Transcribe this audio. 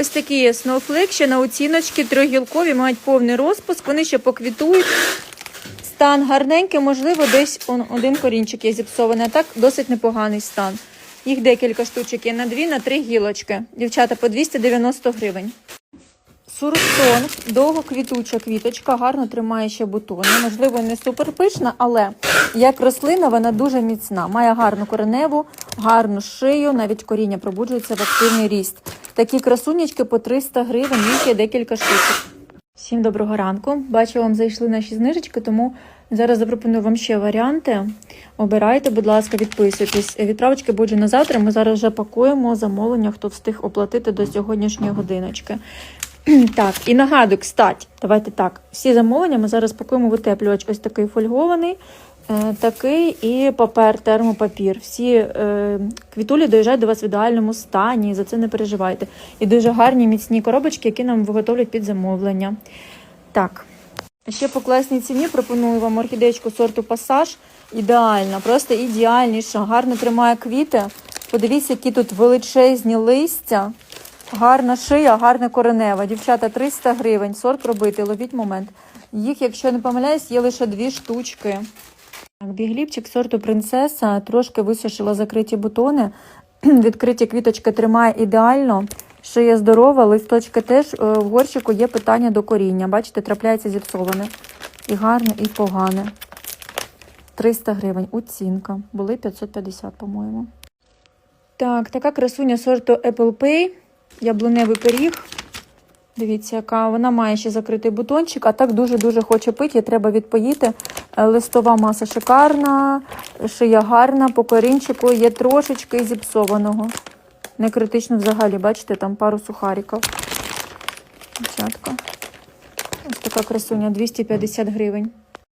Ось такі є сноуфлейк, ще на оціночки, трьохгілкові, мають повний розпуск, вони ще поквітують. Стан гарненький, можливо, десь он, один корінчик є зіпсований, а так досить непоганий стан. Їх декілька штучок є на дві, на три гілочки. Дівчата по 290 гривень. Сурсон, довгоквітуча квіточка, гарно тримає ще бутони. Можливо, не супер пишна, але як рослина вона дуже міцна. Має гарну кореневу, гарну шию, навіть коріння пробуджується в активний ріст. Такі красунечки по 300 гривень, їх є декілька штучок. Всім доброго ранку. Бачу, вам зайшли наші знижечки, тому зараз запропоную вам ще варіанти. Обирайте, будь ласка, підписуйтесь. Відправочки будуть на завтра. Ми зараз вже пакуємо замовлення, хто встиг оплатити до сьогоднішньої годиночки. Так, і нагадую, кстати, давайте так. Всі замовлення ми зараз пакуємо в утеплювач. Ось такий фольгований, такий і папер, термопапір. Всі е, квітулі доїжджають до вас в ідеальному стані, за це не переживайте. І дуже гарні міцні коробочки, які нам виготовлять під замовлення. Так. Ще по класній ціні пропоную вам орхідеєчку сорту пасаж. Ідеальна, просто ідеальніша, гарно тримає квіти. Подивіться, які тут величезні листя. Гарна шия, гарна коренева. Дівчата 300 гривень. Сорт робити, ловіть момент. Їх, якщо не помиляюсь, є лише дві штучки. Бігліпчик сорту принцеса трошки висушила закриті бутони. Відкриті квіточки тримає ідеально. Шия здорова, листочки теж Е, в горщику є питання до коріння. Бачите, трапляється зіпсоване. І гарне, і погане. 300 гривень. Оцінка. Були 550, по-моєму. Так, така красуня сорту Apple Pay. Яблуневий пиріг. Дивіться, яка вона має ще закритий бутончик, а так дуже-дуже хоче пити, треба відпоїти. Е, Листова маса шикарна, шия гарна, по корінчику є трошечки зіпсованого. Не критично взагалі, бачите, там пару сухариків. Дівчатка. Ось така красуня, 250 гривень.